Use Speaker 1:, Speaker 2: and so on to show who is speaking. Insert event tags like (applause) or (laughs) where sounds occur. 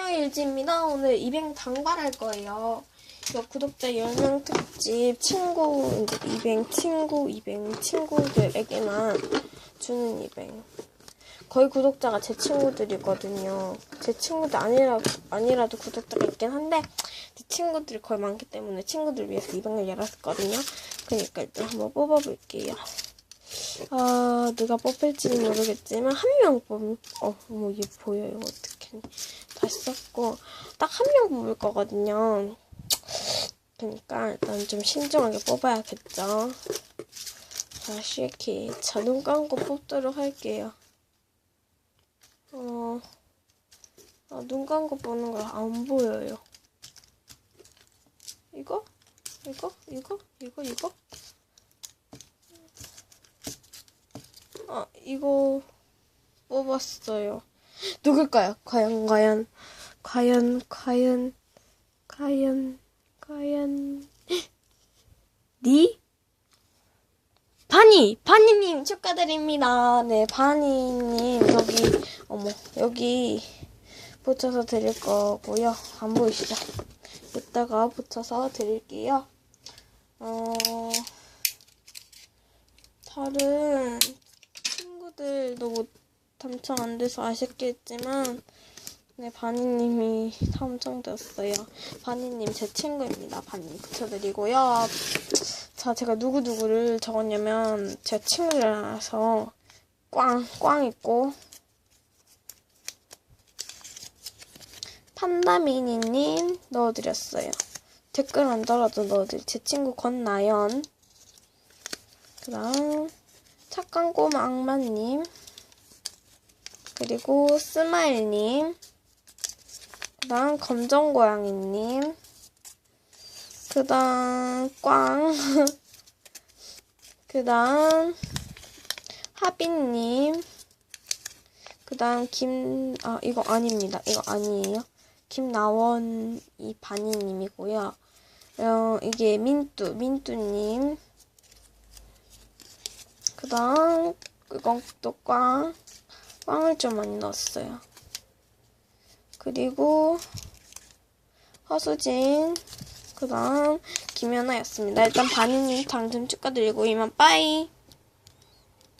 Speaker 1: 수야일지입니다. 오늘 이뱅 당발할 거예요. 이거 구독자 10명 특집 친구, 이제 이뱅 친구, 이뱅 친구들에게만 주는 이뱅. 거의 구독자가 제 친구들이거든요. 제 친구들 아니라, 아니라도 구독자가 있긴 한데, 제 친구들이 거의 많기 때문에 친구들 위해서 이뱅을 열었거든요. 그러니까 일단 한번 뽑아볼게요. 아, 누가 뽑힐지는 모르겠지만, 한 명 뽑, 어, 뭐, 이게 보여요. 어떻게. 썼고, 딱 한 명 뽑을 거거든요. 그러니까, 일단 좀 신중하게 뽑아야겠죠. 자, 쉐키. 자, 눈 감고 뽑도록 할게요. 어, 아, 눈 감고 뽑는 거 안 보여요. 이거? 이거? 이거? 이거? 이거? 아, 이거 뽑았어요. 누굴까요? 과연, 과연, 과연, 과연, 과연, 과연, (gasps) 니? 바니! 바니님 축하드립니다. 네, 바니님, 여기, 어머, 여기 붙여서 드릴 거고요. 안 보이시죠? 이따가 붙여서 드릴게요. 어, 다른 친구들도 못 당첨 안 돼서 아쉽겠지만 네 바니님이 당첨되었어요. 바니님 제 친구입니다. 바니 붙여드리고요. 자 제가 누구 누구를 적었냐면 제 친구들이라서 꽝 꽝 있고 판다미니님 넣어드렸어요. 댓글 안 달아도 넣어드릴 제 친구 권나연 그 다음 착한 꼬마 악마님 그리고 스마일님 그 다음 검정고양이님. 그 다음 꽝. (laughs) 그 다음 하빈님. 그 다음 김 아 이거 아닙니다. 이거 아니에요. 김나원이 바니님이고요. 어, 이게 민뚜 민뚜님. 그 다음 이건 또 꽝. 꽝을 좀 많이 넣었어요. 그리고 허수진 그 다음 김연아였습니다. 일단 바니님 당첨 축하드리고 이만 빠이